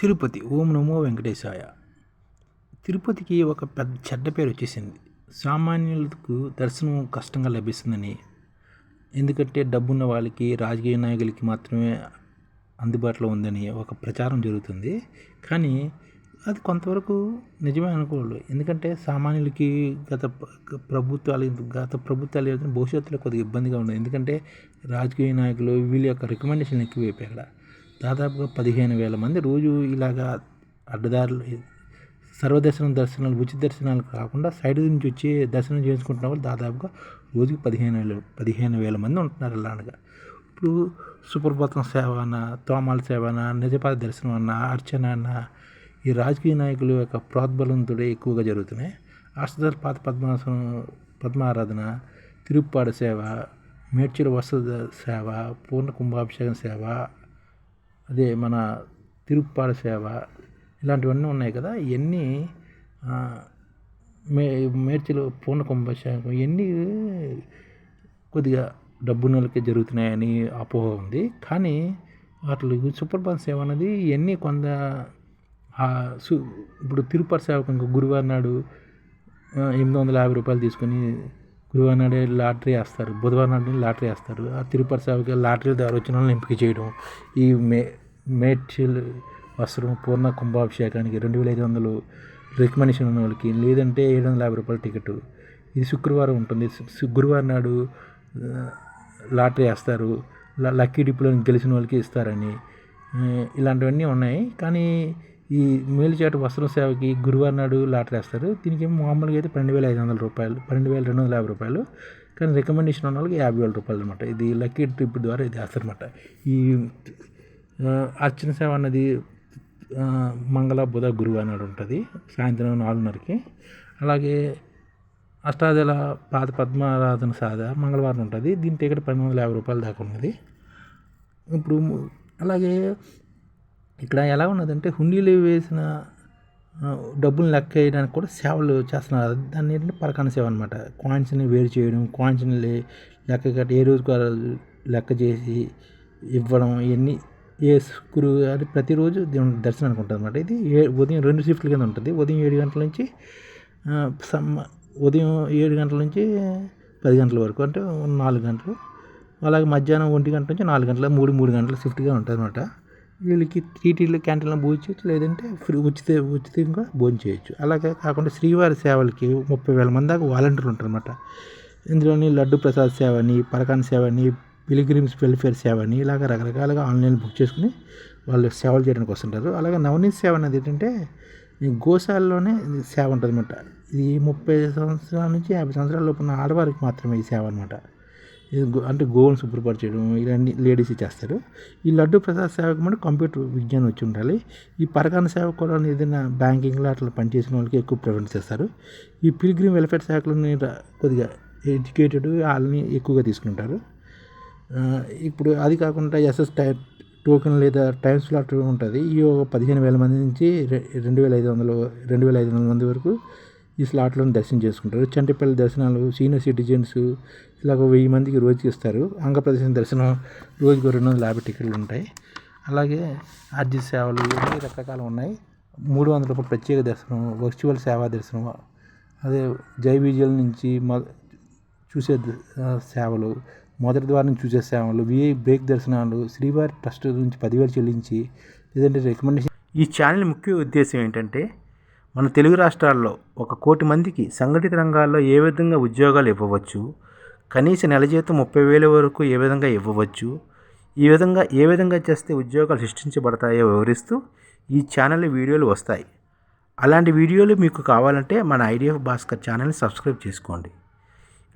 తిరుపతి ఓం నమో వెంకటేశాయ. తిరుపతికి ఒక పెద్ద చెడ్డ పేరు వచ్చేసింది. సామాన్యులకు దర్శనం కష్టంగా లభిస్తుందని. ఎందుకంటే డబ్బున్న వాళ్ళకి రాజకీయ నాయకులకి మాత్రమే అందుబాటులో ఉందని ఒక ప్రచారం జరుగుతుంది. కానీ అది కొంతవరకు నిజమే అనుకోవాలి ఎందుకంటే సామాన్యులకి గత ప్రభుత్వాలు గత ప్రభుత్వాలు భవిష్యత్తులో కొద్దిగా ఇబ్బందిగా ఉంది ఎందుకంటే రాజకీయ నాయకులు వీళ్ళ యొక్క రికమెండేషన్ ఎక్కువైపోయి అక్కడ. దాదాపుగా పదిహేను వేల మంది రోజు ఇలాగా అడ్డదారులు సర్వదర్శనం దర్శనాలు ఉచిత దర్శనాలు కాకుండా సైడ్ నుంచి వచ్చి దర్శనం చేసుకుంటున్న వాళ్ళు దాదాపుగా రోజుకి పదిహేను వేల పదిహేను వేల మంది ఉంటున్నారు ఇలాగా ఇప్పుడు సుప్రభాతం సేవ అన్న తోమాల సేవ అన్న నిజపాద దర్శనం అన్న అర్చన అన్న ఈ రాజకీయ నాయకుల యొక్క ప్రోద్బలంతో ఎక్కువగా జరుగుతున్నాయి. అష్టదర్ పాత పద్మాసనం పద్మారాధన తిరుప్పాడు సేవ మేడ్చల వసత సేవ పూర్ణ కుంభాభిషేకం సేవ అదే మన తిరుప్పాల సేవ ఇలాంటివన్నీ ఉన్నాయి కదా. ఇవన్నీ మే మేడ్చలు పూర్ణ కుంభాభిషేకం ఇవన్నీ కొద్దిగా డబ్బున్నోళ్ళకే జరుగుతున్నాయని అపోహ ఉంది. కానీ వాటికి సుప్రభాత సేవ అనేది ఇవన్నీ కొంత సు ఇప్పుడు తిరుపతి సేవకు ఇంకా గురువారం నాడు ఎనిమిది వందల యాభై రూపాయలు తీసుకొని గురువారం నాడే లాటరీ వేస్తారు. బుధవారం నాడు లాటరీ వేస్తారు. ఆ తిరుపతి సేవకి లాటరీ ద్వారా వచ్చిన వాళ్ళని ఎంపిక చేయడం ఈ మే మేడ్చిల్ వస్త్రం పూర్ణ కుంభాభిషేకానికి రెండు వేల ఐదు వందలు రికమెండేషన్ ఉన్న వాళ్ళకి లేదంటే ఏడు వందల యాభై రూపాయల టికెట్ ఇది శుక్రవారం ఉంటుంది. గురువారం నాడు లాటరీ వేస్తారు. లక్కీ డిప్లో గెలిచిన వాళ్ళకి ఇస్తారని. ఇలాంటివన్నీ ఉన్నాయి. కానీ ఈ మేలుచేట వస్త్రం సేవకి గురువారం నాడు లాటరీ వేస్తారు. దీనికి మామూలుగా అయితే పన్నెండు వేల ఐదు వందల రూపాయలు పన్నెండు వేల రెండు వందల యాభై రూపాయలు. కానీ రికమెండేషన్ ఉన్న వాళ్ళకి యాభై వేల రూపాయలు అనమాట ఇది లక్కీ ట్రిప్ ద్వారా ఇది వేస్తారనమాట ఈ అర్చన సేవ అన్నది మంగళ బుధ గురువు అన్నాడు ఉంటుంది. సాయంత్రం నాలుగున్నరకి. అలాగే అష్టాదళ పాత పద్మారాధన సాధ మంగళవారం ఉంటుంది. దీని టికెట్ పన్నెండు వందల యాభై రూపాయల దాకా ఉన్నది. ఇప్పుడు అలాగే ఇక్కడ ఎలా ఉన్నదంటే హుండీలు వేసిన డబ్బులు లెక్క వేయడానికి కూడా సేవలు చేస్తున్నారు. దాన్ని ఏంటంటే పరకాన సేవ అనమాట కాయిన్స్ని వేరు చేయడం కాయిన్స్ని లెక్క కట్టి ఏ రోజు లెక్క చేసి ఇవ్వడం ఇవన్నీ ఏ గురు అది ప్రతిరోజు దేవుని దర్శనానికి ఉంటుంది అనమాట ఇది ఏ ఉదయం రెండు షిఫ్ట్ల కింద ఉంటుంది. ఉదయం ఏడు గంటల నుంచి సమ్మ ఉదయం ఏడు గంటల నుంచి పది గంటల వరకు అంటే నాలుగు గంటలు. అలాగే మధ్యాహ్నం ఒంటి గంట నుంచి నాలుగు గంటల మూడు మూడు గంటల షిఫ్ట్గా ఉంటుంది అనమాట వీళ్ళకి టీటీలో క్యాంటీన్లో భోజనం లేదంటే ఫ్రీ ఉచిత ఉచితంగా భోజనం చేయొచ్చు. అలాగే కాకుండా శ్రీవారి సేవలకి ముప్పై వేల మంది దాకా వాలంటీర్లు ఉంటారనమాట ఇందులోని లడ్డు ప్రసాద్ సేవని పరకాన్ సేవని పిలిగ్రిమ్స్ వెల్ఫేర్ సేవ అని ఇలాగ రకరకాలుగా ఆన్లైన్ బుక్ చేసుకుని వాళ్ళు సేవలు చేయడానికి వస్తుంటారు. అలాగే నవనీత్ సేవ అనేది ఏంటంటే గోశాలలోనే సేవ ఉంటుంది అనమాట ఇది ముప్పై సంవత్సరాల నుంచి యాభై సంవత్సరాల లోపు ఉన్న ఆడవారికి మాత్రమే ఈ సేవ అనమాట అంటే గోవును శుభ్రపరచడం ఇవన్నీ లేడీస్ చేస్తారు. ఈ లడ్డు ప్రసాద్ సేవకు మనం కంప్యూటర్ విజ్ఞానం వచ్చి ఉండాలి. ఈ పరకాన సేవ కూడా ఏదైనా బ్యాంకింగ్లో అట్లా పనిచేసిన వాళ్ళకి ఎక్కువ ప్రిఫరెన్స్ చేస్తారు ఈ పిలిగ్రిమ్ వెల్ఫేర్ సేవకులని కొద్దిగా ఎడ్యుకేటెడ్ వాళ్ళని ఎక్కువగా తీసుకుంటారు. ఇప్పుడు అది కాకుండా ఎస్ఎస్ టై టోకెన్ లేదా టైం స్లాట్ ఉంటుంది. ఈ పదిహేను వేల మంది నుంచి రెండు వేల ఐదు వందలు రెండు వేల ఐదు వందల మంది వరకు ఈ స్లాట్లను దర్శనం చేసుకుంటారు. చంటిపల్లి దర్శనాలు సీనియర్ సిటిజన్స్ ఇలాగ వెయ్యి మందికి రోజుకి ఇస్తారు. అంగప్రదర్శన దర్శనం రోజుకు రెండు వందల యాభై టికెట్లు ఉంటాయి. అలాగే ఆర్జీ సేవలు ఇవన్నీ రకరకాలు ఉన్నాయి. మూడు వందల రూపాయల ప్రత్యేక దర్శనం వర్చువల్ సేవా దర్శనం అదే జై విజయల్ నుంచి చూసే సేవలు మొదటి ద్వారం చూసే సేవలు విఐ బ్రేక్ దర్శనాలు శ్రీవారి ట్రస్ట్ నుంచి పదివేలు చెల్లించి లేదంటే రికమెండేషన్ ఈ ఛానల్ ముఖ్య ఉద్దేశం ఏంటంటే మన తెలుగు రాష్ట్రాల్లో ఒక కోటి మందికి సంఘటిత రంగాల్లో ఏ విధంగా ఉద్యోగాలు ఇవ్వవచ్చు కనీస నెల జీతం ముప్పై వేల వరకు ఏ విధంగా ఇవ్వవచ్చు ఈ విధంగా ఏ విధంగా చేస్తే ఉద్యోగాలు సృష్టించబడతాయో వివరిస్తూ ఈ ఛానల్ వీడియోలు వస్తాయి. అలాంటి వీడియోలు మీకు కావాలంటే మన ఐడిఎఫ్ భాస్కర్ ఛానల్ని సబ్స్క్రైబ్ చేసుకోండి.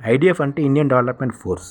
ఐడిఎఫ్ అంటే ఇండియన్ డెవలప్మెంట్ ఫోర్స్.